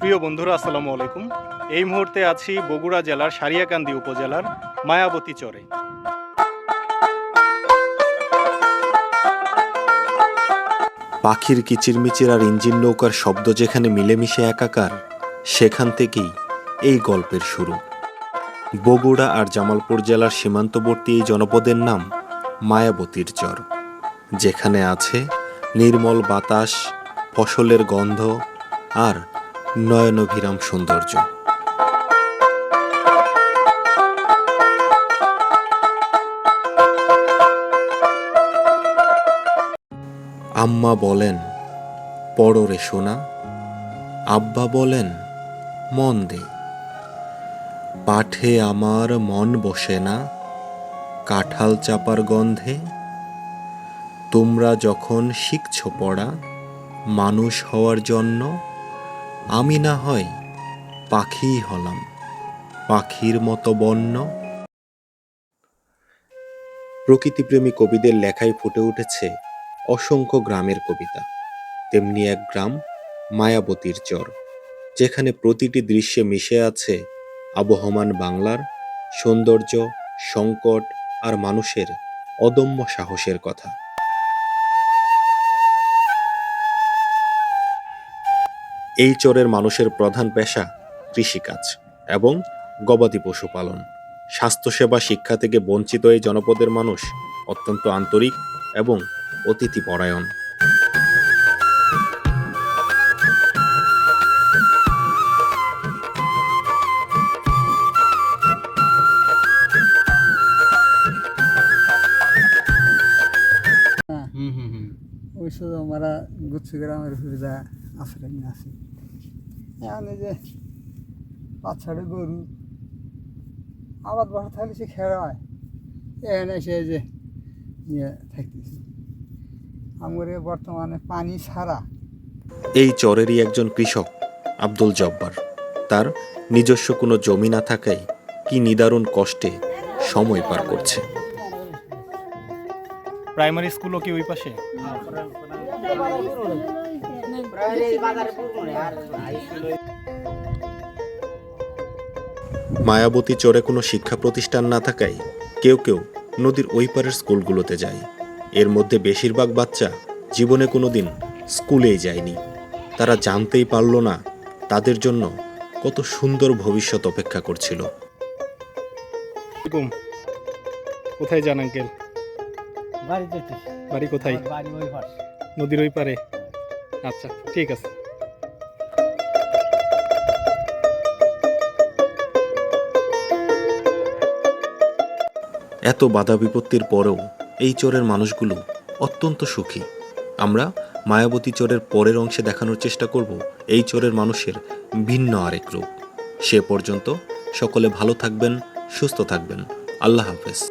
প্রিয় বন্ধুরা, আসসালামু আলাইকুম। এই মুহূর্তে আছি বগুড়া জেলার সারিয়াকান্দি উপজেলার মায়াবতী চরে। পাখির কিচিরমিচির আর ইঞ্জিন নৌকার শব্দ যেখানে মিলেমিশে একাকার, সেখান থেকেই এই গল্পের শুরু। বগুড়া আর জামালপুর জেলার সীমান্তবর্তী এই জনপদের নাম মায়াবতীর চর, যেখানে আছে নির্মল বাতাস, ফসলের গন্ধ আর নয়নভিরাম সৌন্দর্য। আম্মা বলেন পড়রে শোনা আব্বা বলেন, মন দে। পাঠে আমার মন বসে না, কাঁঠাল চাপার গন্ধে। তোমরা যখন শিখছ পড়া, মানুষ হওয়ার জন্য আমি না হয় পাখিই হলাম, পাখির মতো বন্য। প্রকৃতিপ্রেমী কবিদের লেখায় ফুটে উঠেছে অসংখ্য গ্রামের কবিতা। তেমনি এক গ্রাম, মায়াবতীর চর, যেখানে প্রতিটি দৃশ্যে মিশে আছে আবহমান বাংলার সৌন্দর্য, সংকট আর মানুষের অদম্য সাহসের কথা। এই চরের মানুষের প্রধান পেশা কৃষিকাজ এবং গবাদি পশুপালন স্বাস্থ্যসেবা শিক্ষা থেকে বঞ্চিত এই জনপদের মানুষ অত্যন্ত আন্তরিক এবং অতিথি পরায়ণ হুম হুম হুম। ওই শুধু আমরা গুচ্ছ গ্রামের সুবিধা আশ্রয় নিয়ে আসি এখন এই যে পাঁচ ছটা গরু। আবাদ বাসা থাকলে সে খেরা হয়। এখানে এসে যে নিয়ে থাকতেছি। আমার বর্তমানে পানি ছাড়া। এই চরেরই একজন কৃষক আব্দুল জব্বার। তার নিজস্ব কোনো জমি না থাকায় কি নিদারুণ কষ্টে সময় পার করছে। প্রাইমারি স্কুলও কি ওই পাশে? মায়াবতী চরে কোনো শিক্ষা প্রতিষ্ঠান না থাকায় কেউ কেউ নদীর ওই পারের স্কুলগুলোতে যায়। এর মধ্যে বেশিরভাগ বাচ্চা জীবনে কোনোদিন স্কুলেই যায়নি। তারা জানতেই পারল না তাদের জন্য কত সুন্দর ভবিষ্যৎ অপেক্ষা করছিল। কোথায় যান আঙ্কেল? বাড়ি কোথায়? নদীর ওই পারে? আচ্ছা ঠিক আছে। এত বাধা বিপত্তির পরেও এই চরের মানুষগুলো অত্যন্ত সুখী। আমরা মায়াবতী চরের পরের অংশে দেখানোর চেষ্টা করব এই চরের মানুষের ভিন্ন আরেক রূপ। সে পর্যন্ত সকলে ভালো থাকবেন, সুস্থ থাকবেন। আল্লাহ হাফেজ।